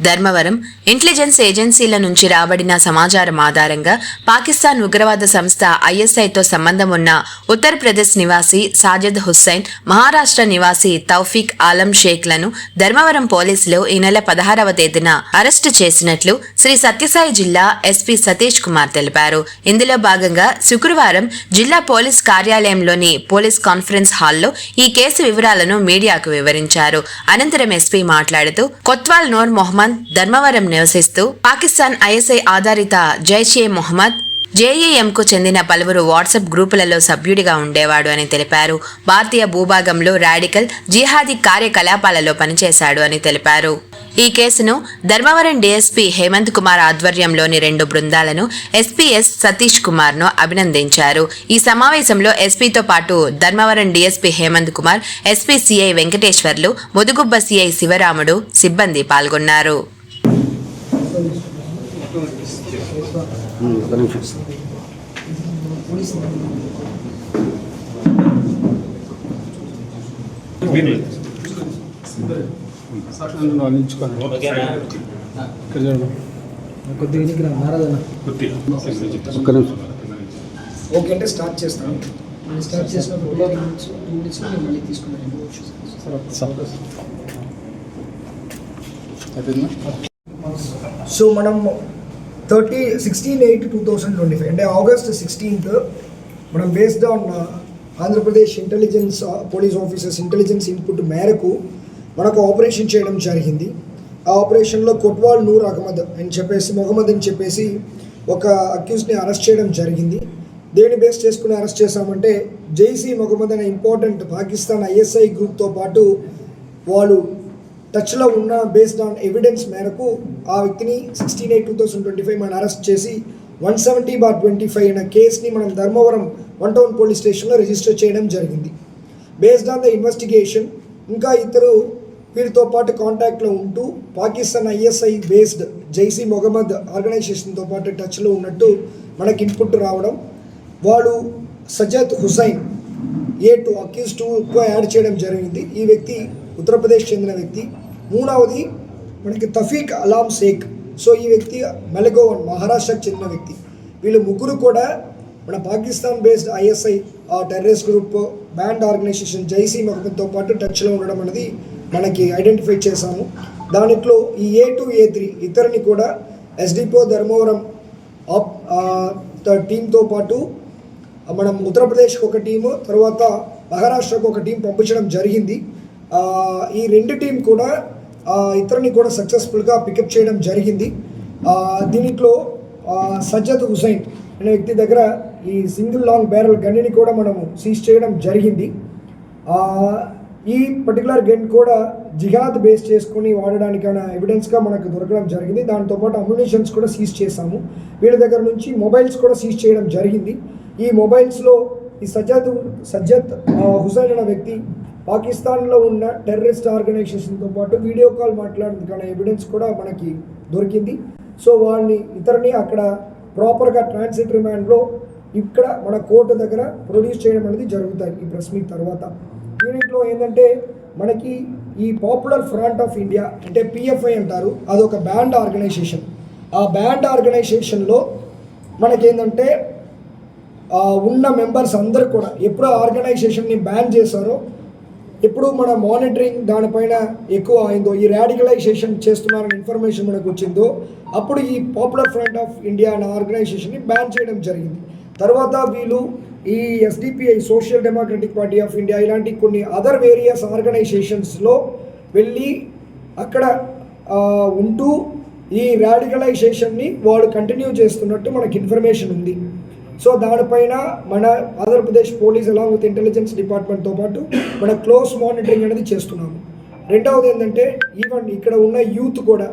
Dharmavaram intelligence ఏజెన్సీల నుంచి రాబడిన సమాచారం ఆధారంగా పాకిస్తాన్ ఉగ్రవాద సంస్థ ఐఎస్ఐతో సంబంధం ఉన్న ఉత్తరప్రదేశ్ నివాసి సాజిద్ హుస్సైన్ మహారాష్ట్ర నివాసి తౌఫీక్ ఆలం షేక్లను ధర్మవరం పోలీసులు ఈ నెల పదహారవ తేదీన అరెస్టు చేసినట్లు శ్రీ సత్యసాయి జిల్లా ఎస్పీ సతీష్ కుమార్ తెలిపారు. ఇందులో భాగంగా శుక్రవారం జిల్లా పోలీస్ కార్యాలయంలోని పోలీస్ కాన్ఫరెన్స్ హాల్లో ఈ కేసు వివరాలను మీడియాకు వివరించారు. అనంతరం ఎస్పీ మాట్లాడుతూ కొత్వాల్ నూర్ మొహమ్మద్ ధర్మవరం నివసిస్తూ పాకిస్తాన్ ఐఎస్ఐ ఆధారిత జైషే మొహమ్మద్ జేఏఎంకు చెందిన పలువురు వాట్సాప్ గ్రూపులలో సభ్యుడిగా ఉండేవాడు అని తెలిపారు. భారతీయ భూభాగంలో రాడికల్ జిహాదీ కార్యకలాపాలలో పనిచేశాడు అని తెలిపారు. ఈ కేసును ధర్మవరం డీఎస్పీ హేమంత్ కుమార్ ఆధ్వర్యంలోని రెండు బృందాలను ఎస్పీఎస్ సతీష్ కుమార్ను అభినందించారు. ఈ సమావేశంలో ఎస్పీతో పాటు Dharmavaram DSP Hemanth Kumar SP CI Venkateswarlu Mudugubba CI Sivaramudu సిబ్బంది పాల్గొన్నారు. నన్ను అందించుకోండి ఇక్కడ చూడండి కొద్దిగా ఒక్క నిమిషం ఓకే అంటే స్టార్ట్ చేస్తాను స్టార్ట్ చేసినప్పుడు టూ మినిట్స్ టూ మినిట్స్ నేను మళ్ళీ తీసుకున్నాను సో మనం thirty sixteen eight two thousand twenty five అంటే ఆగస్ట్ సిక్స్టీన్త్ మనం based on Andhra Pradesh intelligence police officers intelligence input మేరకు మనకు ఆపరేషన్ చేయడం జరిగింది. ఆ ఆపరేషన్లో కొట్వాల్ నూర్ అహ్మద్ అని చెప్పేసి మొహమ్మద్ అని చెప్పేసి ఒక అక్యూస్ని అరెస్ట్ చేయడం జరిగింది. దేని బేస్ చేసుకుని అరెస్ట్ చేశామంటే జైసీ మొహమ్మద్ అనే ఇంపార్టెంట్ పాకిస్తాన్ ఐఎస్ఐ గ్రూప్తో పాటు వాళ్ళు టచ్లో ఉన్న బేస్డ్ ఆన్ ఎవిడెన్స్ మేరకు ఆ వ్యక్తిని sixteen eight two thousand twenty five మనం అరెస్ట్ చేసి one seventy bar twenty five అనే కేసుని మనం ధర్మవరం వన్ టౌన్ పోలీస్ స్టేషన్లో రిజిస్టర్ చేయడం జరిగింది. బేస్డ్ ఆన్ ద ఇన్వెస్టిగేషన్ ఇంకా ఇద్దరు వీరితో పాటు కాంటాక్ట్లో ఉంటూ పాకిస్తాన్ ఐఎస్ఐ బేస్డ్ జైసీ మొహమ్మద్ ఆర్గనైజేషన్తో పాటు టచ్లో ఉన్నట్టు మనకి ఇన్పుట్ రావడం. వాడు Sajad Hussain A two accused టూగా యాడ్ చేయడం జరిగింది. ఈ వ్యక్తి ఉత్తరప్రదేశ్ చెందిన వ్యక్తి. మూడవది మనకి తఫీక్ అలాం షేక్. సో ఈ వ్యక్తి మెలగోవన్ మహారాష్ట్రకు చెందిన వ్యక్తి. వీళ్ళు ముగ్గురు కూడా మన Pakistan based ISI terrorist group band organisation Jaish మహమ్మద్తో పాటు టచ్లో ఉండడం అనేది మనకి ఐడెంటిఫై చేశాము. దాంట్లో ఈ ఏ టూ ఏ త్రీ ఇతరుని కూడా ఎస్డిపో ధర్మవరం ఆప్ టీంతో పాటు మనం ఉత్తరప్రదేశ్కి ఒక టీము తర్వాత మహారాష్ట్రకు ఒక టీం పంపించడం జరిగింది. ఈ రెండు టీం కూడా ఇతరుని కూడా సక్సెస్ఫుల్గా పికప్ చేయడం జరిగింది. ఆ, దీంట్లో ఆ, సజ్జద్ హుసైన్ అనే వ్యక్తి దగ్గర ఈ సింగిల్ లాంగ్ బ్యారల్ గన్నిని కూడా మనము సీజ్ చేయడం జరిగింది. ఈ పర్టికులర్ గన్ కూడా జిహాద్ బేస్ చేసుకుని వాడడానికైన ఎవిడెన్స్గా మనకు దొరకడం జరిగింది. దాంతోపాటు అమ్యునిషన్స్ కూడా సీజ్ చేశాము. వీళ్ళ దగ్గర నుంచి మొబైల్స్ కూడా సీజ్ చేయడం జరిగింది. ఈ మొబైల్స్లో ఈ సజ్జద్ సజ్జద్ హుసైన్ అనే వ్యక్తి పాకిస్తాన్లో ఉన్న టెర్రరిస్ట్ ఆర్గనైజేషన్తో పాటు వీడియో కాల్ మాట్లాడేందుకు ఎవిడెన్స్ కూడా మనకి దొరికింది. సో వాళ్ళని ఇతరుని అక్కడ ప్రాపర్గా ట్రాన్సిట్ రిమాండ్లో ఇక్కడ మన కోర్టు దగ్గర ప్రొడ్యూస్ చేయడం అనేది జరుగుతాయి ఈ ప్రెస్ మీట్ తర్వాత. యూనిట్లో ఏంటంటే మనకి ఈ పాపులర్ ఫ్రంట్ ఆఫ్ ఇండియా అంటే పిఎఫ్ఐ అంటారు. అదొక బ్యాండ్ ఆర్గనైజేషన్ ఆ బ్యాండ్ ఆర్గనైజేషన్లో మనకేంటంటే ఉన్న మెంబర్స్ అందరు కూడా ఎప్పుడు ఆర్గనైజేషన్ని బ్యాన్ చేశారో ఎప్పుడు మన మానిటరింగ్ దానిపైన ఎక్కువ అయిందో ఈ రాడికలైజేషన్ చేస్తున్నారని ఇన్ఫర్మేషన్ మనకు వచ్చిందో అప్పుడు ఈ పాపులర్ ఫ్రంట్ ఆఫ్ ఇండియా అనే ఆర్గనైజేషన్ని బ్యాన్ చేయడం జరిగింది. తర్వాత వీళ్ళు ఈ SDPI social democratic party of India ఇలాంటి కొన్ని అదర్ వేరియస్ ఆర్గనైజేషన్స్లో వెళ్ళి అక్కడ ఉంటూ ఈ రాడికలైజేషన్ని వాళ్ళు కంటిన్యూ చేస్తున్నట్టు మనకి ఇన్ఫర్మేషన్ ఉంది. సో దానిపైన మన Andhra Pradesh police along with intelligence డిపార్ట్మెంట్తో పాటు మన క్లోజ్ మానిటరింగ్ అనేది చేస్తున్నాము. రెండవది ఏంటంటే ఈవెన్ ఇక్కడ ఉన్న యూత్ కూడా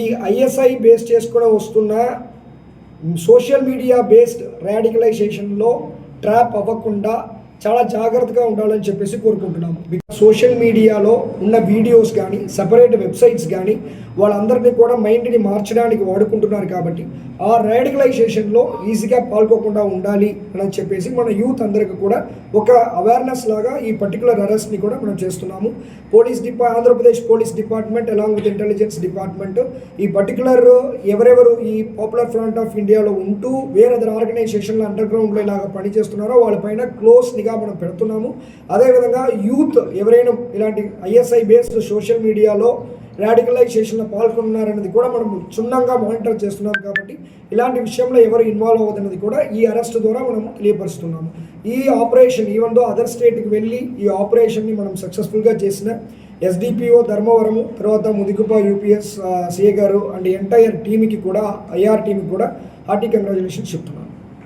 ఈ ఐఎస్ఐ బేస్ చేసుకుని వస్తున్న సోషల్ మీడియా బేస్డ్ రాడికలైజేషన్లో ట్రాప్ అవ్వకుండా చాలా జాగ్రత్తగా ఉండాలని చెప్పేసి కోరుకుంటున్నాము. సోషల్ మీడియాలో ఉన్న వీడియోస్ కానీ సపరేట్ వెబ్సైట్స్ కానీ వాళ్ళందరినీ కూడా మైండ్ని మార్చడానికి వాడుకుంటున్నారు కాబట్టి ఆ రాడికలైజేషన్లో ఈజీగా పాల్గొకుండా ఉండాలి అని చెప్పేసి మన యూత్ అందరికి కూడా ఒక అవేర్నెస్ లాగా ఈ పర్టికులర్ అరెస్ట్ని కూడా మనం చేస్తున్నాము. Police డిపా Andhra Pradesh police department along with intelligence department ఈ పర్టికులర్ ఎవరెవరు ఈ పాపులర్ ఫ్రంట్ ఆఫ్ ఇండియాలో ఉంటూ వేరే అదర్ ఆర్గనైజేషన్లో అండర్ గ్రౌండ్లో ఇలాగా పనిచేస్తున్నారో వాళ్ళపైన క్లోజ్ నిఘా మనం పెడుతున్నాము. అదేవిధంగా యూత్ ఎవరైనా ఇలాంటి ఐఎస్ఐ బేస్డ్ సోషల్ మీడియాలో రాడికలైజేషన్లో పాల్గొన్నారన్నది కూడా మనం క్షుణ్ణంగా మానిటర్ చేస్తున్నాం కాబట్టి ఇలాంటి విషయంలో ఎవరు ఇన్వాల్వ్ అవ్వదన్నది కూడా ఈ అరెస్ట్ ద్వారా మనం తెలియపరుస్తున్నాము. ఈ ఆపరేషన్ ఈవెన్ దో అదర్ స్టేట్కి వెళ్ళి ఈ ఆపరేషన్ని మనం సక్సెస్ఫుల్గా చేసిన ఎస్డిపిఓ ధర్మవరము తర్వాత ముదిగుప యూపీఎస్ సిఏ గారు అండ్ ఎంటైర్ టీమ్కి కూడా ఐఆర్ టీమ్కి కూడా హార్టీ కంగ్రాచులేషన్స్ చెప్తున్నాను.